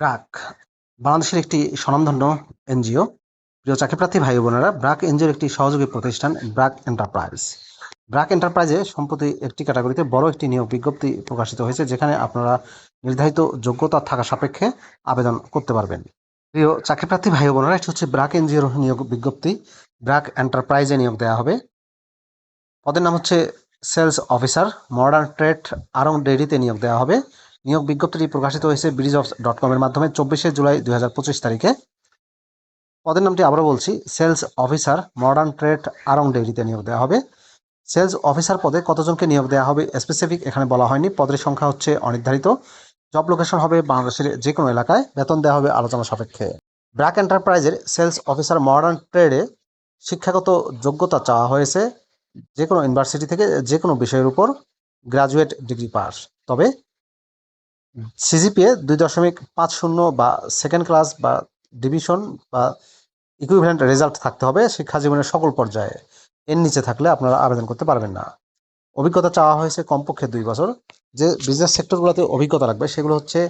ব্রাক, বাংলাদেশের একটি স্বনামধন্য এনজিও। প্রিয় চাকরিপ্রার্থী ভাই বোনেরা, ব্রাক এনজিওর একটি সহযোগী প্রতিষ্ঠান, ব্রাক এন্টারপ্রাইজ। ব্রাক এন্টারপ্রাইজে সম্প্রতি একটি ক্যাটাগরিতে বড় একটি নিয়োগ বিজ্ঞপ্তি প্রকাশিত হয়েছে, যেখানে আপনারা নির্ধারিত যোগ্যতা থাকা সাপেক্ষে আবেদন করতে পারবেন। প্রিয় চাকরিপ্রার্থী ভাই বোনেরা, এটি হচ্ছে ব্রাক এনজিওর নিয়োগ বিজ্ঞপ্তি। ব্রাক এন্টারপ্রাইজে নিয়োগ দেওয়া হবে। পদের নাম হচ্ছে sales officer, modern trade, Aarong ডেইরিতে নিয়োগ দেওয়া হবে। নিয়োগ বিজ্ঞপ্তিটি প্রকাশিত হয়েছে ব্রিজ অফ ডট কমের মাধ্যমে চব্বিশে জুলাই দুই হাজার পঁচিশ তারিখে। পদের নামটি আবারও বলছি, sales officer modern trade Aarong ডেইরিতে নিয়োগ দেওয়া হবে। সেলস অফিসার পদে কতজনকে নিয়োগ দেওয়া হবে স্পেসিফিক এখানে বলা হয়নি, পদের সংখ্যা হচ্ছে অনির্ধারিত। জব লোকেশন হবে বাংলাদেশের যে কোনো এলাকায়, বেতন দেওয়া হবে আলোচনা সাপেক্ষে। ব্র্যাক এন্টারপ্রাইজের সেলস অফিসার মডার্ন ট্রেডে শিক্ষাগত যোগ্যতা চাওয়া হয়েছে যে কোনো ইউনিভার্সিটি থেকে যে কোনো বিষয়ের উপর। Graduate degree pass. তবে সিজিপিএ দুই দশমিক পাঁচ শূন্য বা সেকেন্ড ক্লাস বা ডিভিশন বা ইকুইভ্যালেন্ট রেজাল্ট থাকতে হবে শিক্ষা জীবনের সকল পর্যায়ে। এর নিচে থাকলে আপনারা আবেদন করতে পারবেন না। অভিজ্ঞতা চাওয়া হয়েছে কমপক্ষে দুই বছর। যে বিজনেস সেক্টরগুলোতে অভিজ্ঞতা লাগবে সেগুলো হচ্ছে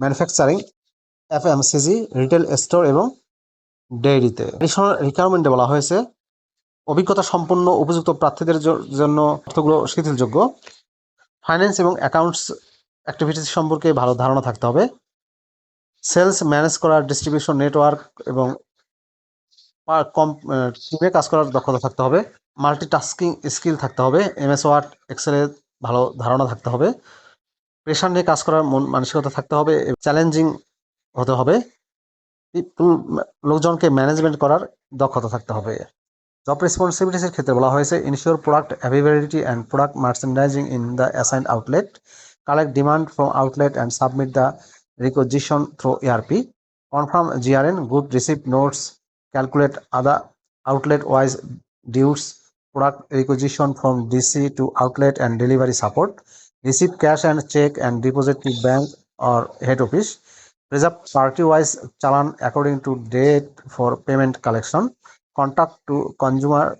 ম্যানুফ্যাকচারিং এফএমসিজি রিটেল স্টোর এবং ডেয়ারিতে এডিশনাল রিকোয়ারমেন্টে বলা হয়েছে, অভিজ্ঞতা সম্পন্ন, উপযুক্ত প্রার্থীদের জন্য অর্থগুলো শিথিলযোগ্য ফাইন্যান্স এবং অ্যাকাউন্টস অ্যাক্টিভিটিস সম্পর্কে ভালো ধারণা থাকতে হবে। সেলস ম্যানেজ করার ডিস্ট্রিবিউশন নেটওয়ার্ক এবং টিমে কাজ করার দক্ষতা থাকতে হবে। মাল্টিটাস্কিং স্কিল থাকতে হবে। এমএস ওয়ার্ড এক্সেলে ভালো ধারণা থাকতে হবে। প্রেশার নিয়ে কাজ করার মন মানসিকতা থাকতে হবে। চ্যালেঞ্জিং হতে হবে। লোকজনকে ম্যানেজমেন্ট করার দক্ষতা থাকতে হবে। জব রেসপন্সিবিলিটিসের ক্ষেত্রে বলা হয়েছে ensure product availability and product merchandising in the assigned outlet collect demand from outlet and submit the requisition through ERP, confirm GRN, good receipt notes, calculate other outlet-wise dues, product requisition from DC to outlet and delivery support, receive cash and check and deposit to bank or head office, preserve party-wise challan according to date for payment collection, contact to consumer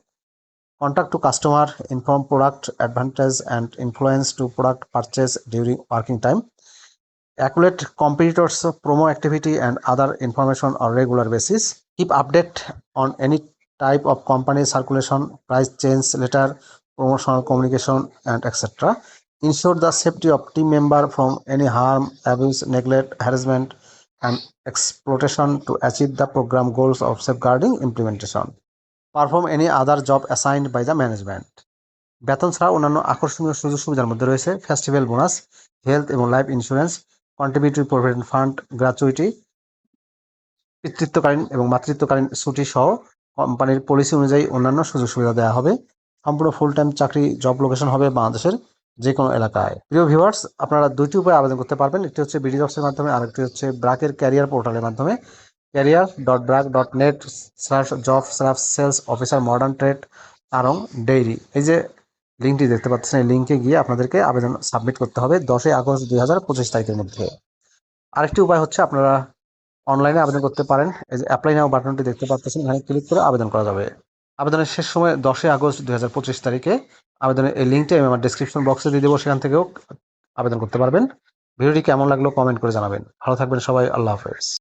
contact to customer inform product advantage and influence to product purchase during working time. Accurate competitors promo activity and other information on regular basis. Keep update on any type of company circulation price change letter promotional communication and etc ensure the safety of team member from any harm abuse neglect harassment and exploitation to achieve the program goals of safeguarding implementation perform any other job assigned by the management বেতন ছাড়া অন্যান্য আকর্ষণীয় সুযোগ সুবিধার মধ্যে রয়েছে festival bonus health এবং life insurance contributory provident fund gratuity পিতৃত্বকালীন এবং মাতৃত্বকালীন ছুটি সহ কোম্পানির পলিসি অনুযায়ী অন্যান্য সুযোগ সুবিধা দেওয়া হবে। সম্পূর্ণ ফুল টাইম চাকরি জব লোকেশন হবে বাংলাদেশের যে কোনো এলাকায়। প্রিয় ভিউয়ার্স আপনারা দুইটি উপায়ে আবেদন করতে পারবেন। একটি হচ্ছে বিডি জবসের মাধ্যমে, আরেকটি হচ্ছে ব্রাকের ক্যারিয়ার পোর্টালের মাধ্যমে। Career dot BRAC dot net job slash sales officer modern trade Aarong dairy এই যে লিঙ্কটি দেখতে পাচ্ছেন, এই লিঙ্কে গিয়ে আপনাদেরকে আবেদন সাবমিট করতে হবে দশই আগস্ট দুই হাজার পঁচিশ তারিখের মধ্যে। আরেকটি উপায় হচ্ছে আপনারা অনলাইনে আবেদন করতে পারেন। এই যে অ্যাপ্লাই নাও বাটনটি দেখতে পাচ্ছেন, এখানে ক্লিক করে আবেদন করা যাবে। আবেদনের শেষ সময় দশই আগস্ট দুই হাজার পঁচিশ তারিখে আবেদনের এই লিঙ্কটি আমি আমার ডিসক্রিপশন বক্সে দিয়ে দেবো, সেখান থেকেও আবেদন করতে পারবেন। ভিডিওটি কেমন লাগল কমেন্ট করে জানাবেন। ভালো থাকবেন সবাই, আল্লাহ হাফেজ।